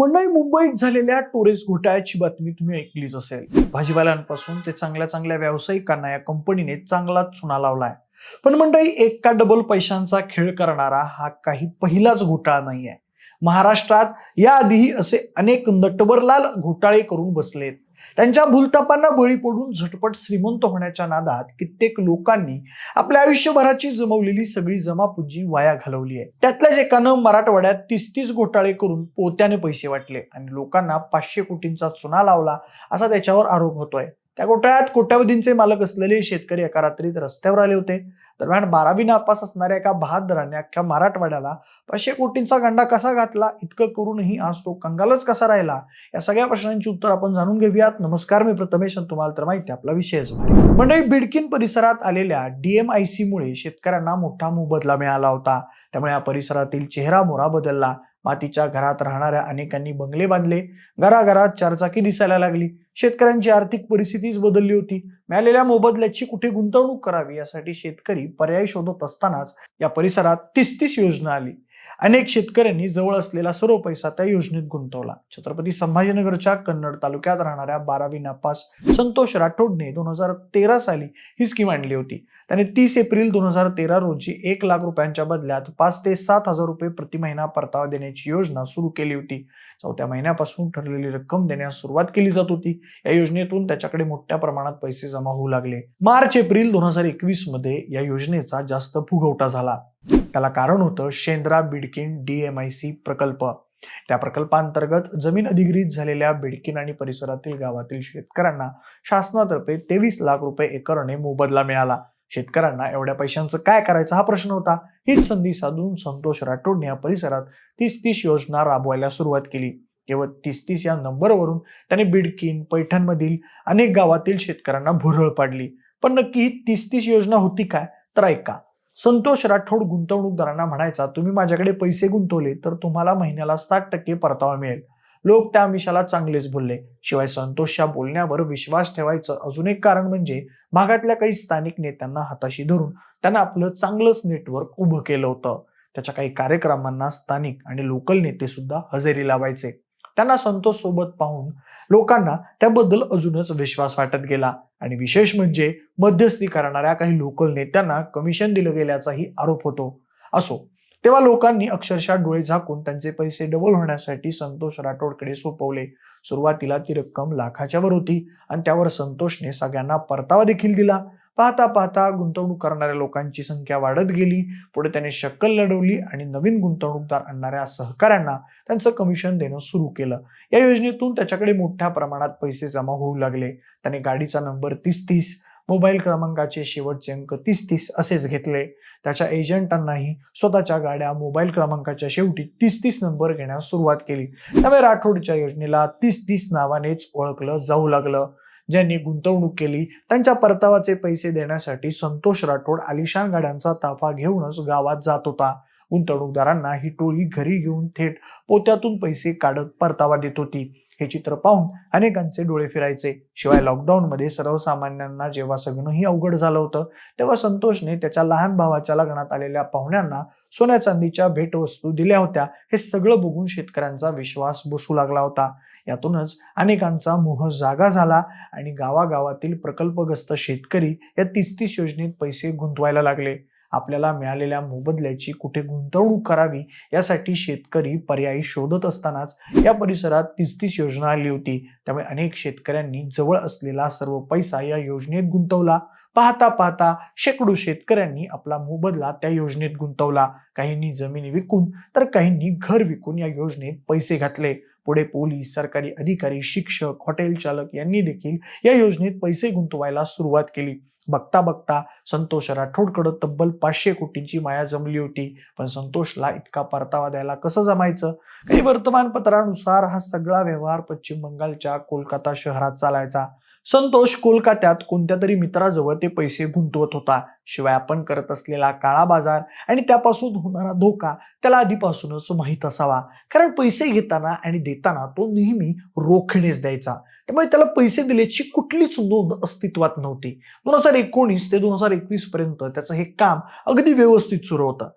मंडळी मुंबईत झालेल्या टोरेस घोटाळ्याची बातमी तुम्ही ऐकलीच असेल. भाजीवाल्यांपासून ते चांगल्या चांगल्या व्यावसायिकांना या कंपनीने चांगलाच चुना लावलाय. पण मंडळी एक का डबल पैशांचा खेळ करणारा हा काही पहिलाच घोटाळा नाहीये. महाराष्ट्रात याआधीही असे अनेक नटवरलाल घोटाळे करून बसलेत. त्यांच्या भूलतापांना बळी पडून झटपट श्रीमंत होण्याच्या नादात कित्येक लोकांनी आपल्या आयुष्यभराची जमवलेली सगळी जमापुंजी वाया घालवली आहे. त्यातल्याच एकानं मराठवाड्यात तीस तीस घोटाळे करून पोत्याने पैसे वाटले आणि लोकांना पाचशे कोटींचा चुना लावला असा त्याच्यावर आरोप होतोय. त्या घोटाळ्यात कोट्यावधींचे मालक असलेले शेतकरी एका रात्रीत रस्त्यावर आले होते. दरम्यान बारावी नापास असणाऱ्या एका बहादराने अख्ख्या मराठवाड्याला पाचशे कोटींचा गंडा कसा घातला? इतकं करूनही आज तो कंगालच कसा राहिला? या सगळ्या प्रश्नांची उत्तर आपण जाणून घेऊयात. नमस्कार मी प्रथमेश आणि तुम्हाला तर माहिती आहे, आपला विषयच मंडळी बिडकिन परिसरात आलेल्या डीएमआयसी मुळे शेतकऱ्यांना मोठा मोबदला मिळाला होता. त्यामुळे या परिसरातील चेहरा मोरा बदलला. मातीच्या घरात राहणाऱ्या अनेकांनी बंगले बांधले. घराघरात चारचाकी दिसायला लागली. शेतकऱ्यांची आर्थिक परिस्थितीच बदलली होती. मिळालेल्या मोबदल्याची कुठे गुंतवणूक करावी यासाठी शेतकरी पर्याय शोधत असतानाच या परिसरात तीस तीस योजना आली. अनेक शेतकऱ्यांनी जवळ असलेला सर्व पैसा त्या योजनेत गुंतवला. छत्रपती संभाजीनगरच्या कन्नड तालुक्यात राहणाऱ्या बारावी नापास संतोष राठोडने दोन हजार तेरा साली ही स्कीम आणली होती. त्याने तीस एप्रिल दोन हजार तेरा रोजी एक लाख रुपयांच्या बदल्यात पाच ते सात हजार रुपये प्रति महिना परतावा देण्याची योजना सुरू केली होती. चौथ्या महिन्यापासून ठरलेली रक्कम देण्यास सुरुवात केली जात होती. या योजनेतून त्याच्याकडे मोठ्या प्रमाणात पैसे जमा होऊ लागले. मार्च एप्रिल दोन हजार एकवीसमध्ये या योजनेचा जास्त फुगवटा झाला. त्याला कारण होतं शेंद्रा बिडकीन डीएमआयसी प्रकल्प. त्या प्रकल्पांतर्गत जमीन अधिग्रहित झालेल्या बिडकिन आणि परिसरातील गावातील शेतकऱ्यांना शासनातर्फे तेवीस लाख रुपये एकरने मोबदला मिळाला. शेतकऱ्यांना एवढ्या पैशांचं काय करायचं हा प्रश्न होता? हीच संधी साधून संतोष राठोडने या परिसरात तीस तीस योजना राबवायला सुरुवात केली. केवळ तीस तीस या नंबरवरून त्याने बिडकिन पैठणमधील अनेक गावातील शेतकऱ्यांना भुरळ पाडली. पण नक्की ही तीस तीस योजना होती काय? तर ऐका. संतोष राठोड गुंतवणूकदारांना म्हणायचा तुम्ही माझ्याकडे पैसे गुंतवले तर तुम्हाला महिन्याला साठ टक्के परतावा मिळेल. लोक त्या आमिषाला चांगलेच बोलले. शिवाय संतोषच्या बोलण्यावर विश्वास ठेवायचं अजून एक कारण म्हणजे भागातल्या काही स्थानिक नेत्यांना हाताशी धरून त्यांना आपलं चांगलंच नेटवर्क उभं केलं होतं. त्याच्या काही कार्यक्रमांना स्थानिक आणि लोकल नेते सुद्धा हजेरी लावायचे. त्यांना संतोष सोबत पाहून लोकांना त्याबद्दल अजूनच विश्वास वाटत गेला. आणि विशेष म्हणजे मध्यस्थी करणाऱ्या काही लोकल नेत्यांना कमिशन दिलं गेल्याचाही आरोप होतो. असो तेव्हा लोकांनी अक्षरशः डोळे झाकून त्यांचे पैसे डबल होण्यासाठी संतोष राठोडकडे सोपवले. सुरुवातीला ती रक्कम लाखाच्या वर होती आणि त्यावर संतोषने सगळ्यांना परतावा देखील दिला. पाहता पाहता गुंतवणूक करणाऱ्या लोकांची संख्या वाढत गेली. पुढे त्याने शक्कल लढवली आणि नवीन गुंतवणूकदार आणणाऱ्या सहकाऱ्यांना त्यांचं कमिशन देणं सुरू केलं. या योजनेतून त्याच्याकडे मोठ्या प्रमाणात पैसे जमा होऊ लागले. त्याने गाडीचा नंबर तीस तीस मोबाईल क्रमांकाचे शेवटचे अंक तीस तीस असेच घेतले. त्याच्या एजंटांनाही स्वतःच्या गाड्या मोबाईल क्रमांकाच्या शेवटी तीस तीस नंबर घेण्यास सुरुवात केली. त्यामुळे राठोडच्या योजनेला तीस तीस नावानेच ओळखलं जाऊ लागलं. ज्यांनी गुंतवणूक केली त्यांच्या परतावाचे पैसे देण्यासाठी संतोष राठोड आलिशान गाड्यांचा ताफा घेऊनच गावात जात होता. गुंतवणूकदारांना ही टोळी घरी घेऊन थेट पोत्यातून पैसे काढत परतावा देत होती. हे चित्र पाहून अनेकांचे डोळे फिरायचे. शिवाय लॉकडाऊनमध्ये सर्वसामान्यांना जेव्हा सगळंही अवघड झालं होतं तेव्हा संतोषने त्याच्या लहान भावाच्या लग्नात आलेल्या पाहुण्यांना सोन्या चांदीच्या भेटवस्तू दिल्या होत्या. हे सगळं बघून शेतकऱ्यांचा विश्वास बसू लागला होता. यातूनच अनेकांचा मोह जागा झाला आणि गावागावातील प्रकल्पग्रस्त शेतकरी या तीस तीस योजनेत पैसे गुंतवायला लागले. आपल्याला मिळालेल्या मोबदल्याची कुठे गुंतवणूक करावी यासाठी शेतकरी पर्यायी शोधत असतानाच या परिसरात तीस तीस योजना आली होती. त्यामुळे अनेक शेतकऱ्यांनी जवळ असलेला सर्व पैसा या योजनेत गुंतवला. पाहता पाहता शेकडो शेतकऱ्यांनी आपला मोबदला त्या योजनेत गुंतवला. काहींनी जमिनी विकून तर काहींनी घर विकून या योजनेत पैसे घातले. पुढे पोलीस सरकारी अधिकारी शिक्षक हॉटेल चालक यांनी देखील या योजनेत पैसे गुंतवायला सुरुवात केली. बघता बघता संतोष राठोडकडं तब्बल पाचशे कोटींची माया जमली होती. पण संतोषला इतका परतावा द्यायला कसं जमायचं? काही वर्तमानपत्रानुसार हा सगळा व्यवहार पश्चिम बंगालच्या कोलकाता शहरात चालायचा. संतोष कोलकात्यात कोणत्या तरी मित्राजवळ ते पैसे गुंतवत होता. शिवाय आपण करत असलेला काळा बाजार आणि त्यापासून होणारा धोका त्याला आधीपासूनच माहीत असावा. कारण पैसे घेताना आणि देताना तो नेहमी रोखणेच द्यायचा. त्यामुळे त्याला पैसे दिल्याची कुठलीच नोंद अस्तित्वात नव्हती. दोन हजार एकोणीस ते दोन हजार एकवीस पर्यंत त्याचं हे काम अगदी व्यवस्थित सुरू होतं.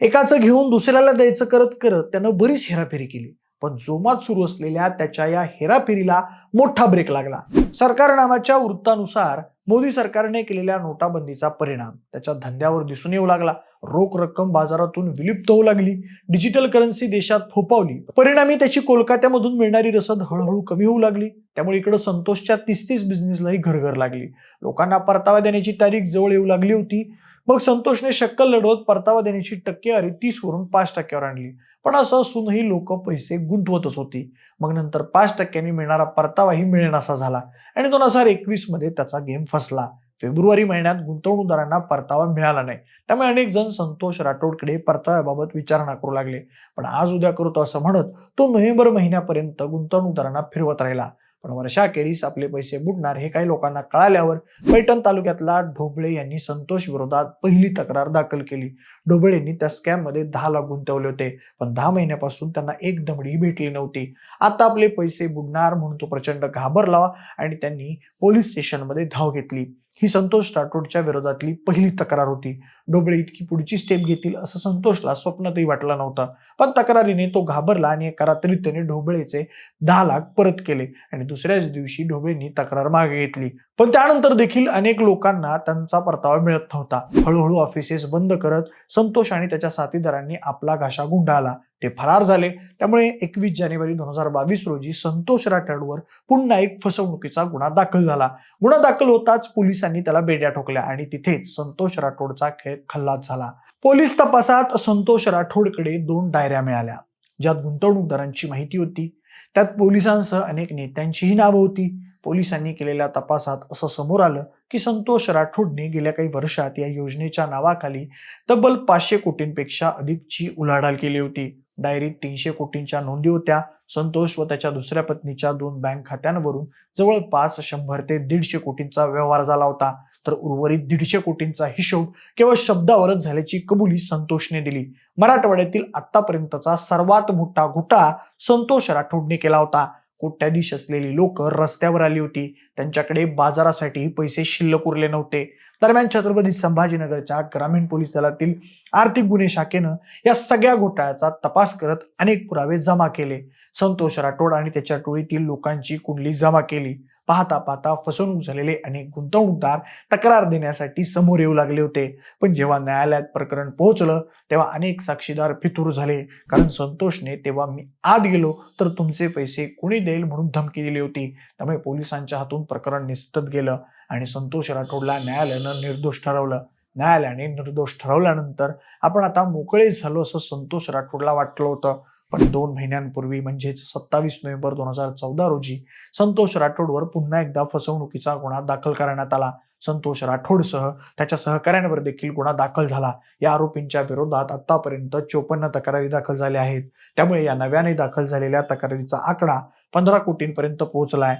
एकाचं घेऊन दुसऱ्याला द्यायचं करत करत त्यानं बरीच हेराफेरी केली. पण जोमात सुरू असलेल्या त्याच्या या हेराफेरीला मोठा ब्रेक लागला. सरकार नामाच्या वृत्तानुसार मोदी सरकारने केलेल्या नोटाबंदीचा परिणाम त्याच्या धंद्यावर दिसून येऊ लागला. रोख रक्कम बाजारातून विलुप्त होऊ लागली. डिजिटल करन्सी देशात फोपावली परिणामी त्याची कोलकात्यामधून मिळणारी रसद हळूहळू कमी होऊ लागली. त्यामुळे इकडे संतोषच्या तीस तीस बिझनेसलाही घरघर लागली. लोकांना परतावा देण्याची तारीख जवळ येऊ लागली होती. मग संतोषने शक्कल लढवत परतावा देण्याची टक्केवारी तीसवरून पाच टक्क्यावर आणली. पण असं असूनही लोक पैसे गुंतवतच होती. मग नंतर पाच टक्क्यांनी मिळणारा परतावाही मिळेनासा झाला. आणि दोन हजार एकवीसमध्ये त्याचा गेम फसला. फेब्रुवारी महिन्यात गुंतवणूकदारांना परतावा मिळाला नाही. त्यामुळे अनेक जण संतोष राठोडकडे परताव्याबाबत विचारणा करू लागले. पण आज उद्या करतो असं म्हणत तो नोव्हेंबर महिन्यापर्यंत गुंतवणूकदारांना फिरवत राहिला. पण वर्षाखेरीस आपले पैसे बुडणार हे काही लोकांना कळाल्यावर पैठण तालुक्यातला ढोबळे यांनी संतोष विरोधात पहिली तक्रार दाखल केली. ढोबळेंनी त्या स्कॅममध्ये दहा लाख गुंतवले होते पण दहा महिन्यापासून त्यांना एक दमडी भेटली नव्हती. आता आपले पैसे बुडणार म्हणून तो प्रचंड घाबरला आणि त्यांनी पोलीस स्टेशनमध्ये धाव घेतली. ही संतोष राठोडच्या विरोधातली पहिली तक्रार होती. ढोबळे इतकी पुढची स्टेप घेतील असं संतोषला स्वप्नातही वाटला नव्हता. पण तक्रारीने तो घाबरला आणि एका रात्रीत त्याने ढोबळेचे दहा लाख परत केले आणि दुसऱ्याच दिवशी ढोबळेंनी तक्रार मागे घेतली. पण त्यानंतर देखील अनेक लोकांना त्यांचा परतावा मिळत नव्हता. हळूहळू ऑफिसेस बंद करत संतोष आणि त्याच्या साथीदारांनी आपला घाशा गुंडाळला. ते फरार झाले. त्यामुळे एकवीस जानेवारी दोन हजार बावीस रोजी संतोष राठोडवर पुन्हा एक फसवणुकीचा गुन्हा दाखल झाला. गुन्हा दाखल होताच पोलिसांनी त्याला बेड्या ठोकल्या आणि तिथेच संतोष राठोडचा खेळ खल्लास झाला. पोलीस तपासात संतोष राठोडकडे दोन डायऱ्या मिळाल्या. ज्यात गुंतवणूकदारांची माहिती होती. त्यात पोलिसांसह अनेक नेत्यांचीही नावं होती. पोलिसांनी केलेल्या तपासात असं समोर आलं की संतोष राठोडने गेल्या काही वर्षात या योजनेच्या नावाखाली तब्बल पाचशे कोटींपेक्षा अधिकची उलाढाल केली होती. डायरीत तीनशे कोटींच्या नोंदी होत्या. संतोष व त्याच्या दुसऱ्या पत्नीच्या दोन बँक खात्यांवरून जवळपास शंभर ते दीडशे कोटींचा व्यवहार झाला होता. तर उर्वरित दीडशे कोटींचा हिशोब केवळ शब्दावरच झाल्याची कबुली संतोषने दिली. मराठवाड्यातील आतापर्यंतचा सर्वात मोठा घोटाळा संतोष राठोडने केला होता. कोट्याधीश असलेली लोक रस्त्यावर आली होती. त्यांच्याकडे बाजारासाठी पैसे शिल्लक उरले नव्हते. दरम्यान छत्रपती संभाजीनगरच्या ग्रामीण पोलीस दलातील आर्थिक गुन्हे शाखेनं या सगळ्या घोटाळ्याचा तपास करत अनेक पुरावे जमा केले. संतोष राठोड आणि त्याच्या टोळीतील लोकांची कुंडली जमा केली. पाहता पाहता फसवणूक झालेले अनेक गुंतवणूकदार तक्रार देण्यासाठी समोर येऊ लागले होते. पण जेव्हा न्यायालयात प्रकरण पोहोचलं तेव्हा अनेक साक्षीदार फितूर झाले. कारण संतोषने तेव्हा मी आत गेलो तर तुमचे पैसे कुणी देईल म्हणून धमकी दिली होती. त्यामुळे पोलिसांच्या हातून प्रकरण निसटत गेलं आणि संतोष राठोडला न्यायालयानं निर्दोष ठरवलं. न्यायालयाने निर्दोष ठरवल्यानंतर आपण आता मोकळे झालो असं संतोष राठोडला वाटलं होतं. पण दोन महिन्यांपूर्वी म्हणजेच सत्तावीस नोव्हेंबर दोन हजार चौदा रोजी संतोष राठोडवर पुन्हा एकदा फसवणुकीचा गुन्हा दाखल करण्यात आला. संतोष राठोडसह त्याच्या सहकाऱ्यांवर देखील गुन्हा दाखल झाला. या आरोपींच्या विरोधात आतापर्यंत चोपन्न तक्रारी दाखल झाल्या आहेत. त्यामुळे या नव्याने दाखल झालेल्या तक्रारीचा आकडा पंधरा कोटींपर्यंत पोहोचलाय.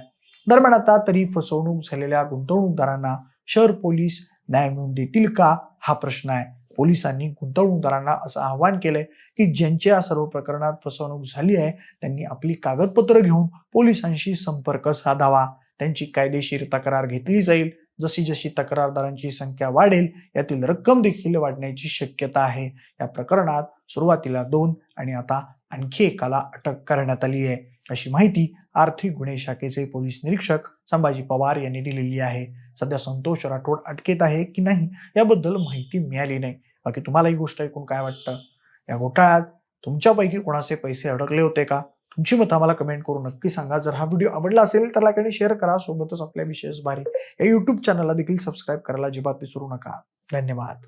दरम्यान आता तरी फसवणूक झालेल्या गुंतवणूकदारांना शहर पोलीस न्याय मिळवून देतील का? हा प्रश्न आहे. पोलिसांनी गुंतवणूकदारांना असं आवाहन केलंय की ज्यांच्या या सर्व प्रकरणात फसवणूक झाली आहे त्यांनी आपली कागदपत्र घेऊन पोलिसांशी संपर्क साधावा. त्यांची कायदेशीर तक्रार घेतली जाईल. जशी जशी तक्रारदारांची संख्या वाढेल यातील रक्कम देखील वाढण्याची शक्यता आहे. या प्रकरणात सुरुवातीला दोन आणि आता आणखी एकाला अटक करण्यात आली आहे. अशी माहिती आर्थिक गुन्हे शाखेचे पोलीस निरीक्षक संभाजी पवार यांनी दिलेली आहे. सध्या संतोष राठोड अटकेत आहे की नाही याबद्दल माहिती मिळाली नाही. बाकी तुम्हाला ही गोष्ट ऐकून काय वाटतं? या घोटाळ्यात तुमच्यापैकी कोणाचे पैसे अडकले होते का? तुमची मतं आम्हाला कमेंट करून नक्की सांगा. जर हा व्हिडिओ आवडला असेल तर लाईक आणि शेअर करा. सोबतच आपल्या विशेष भारी या युट्यूब चॅनलला देखील सबस्क्राईब करायला अजिबात विसरू नका. धन्यवाद.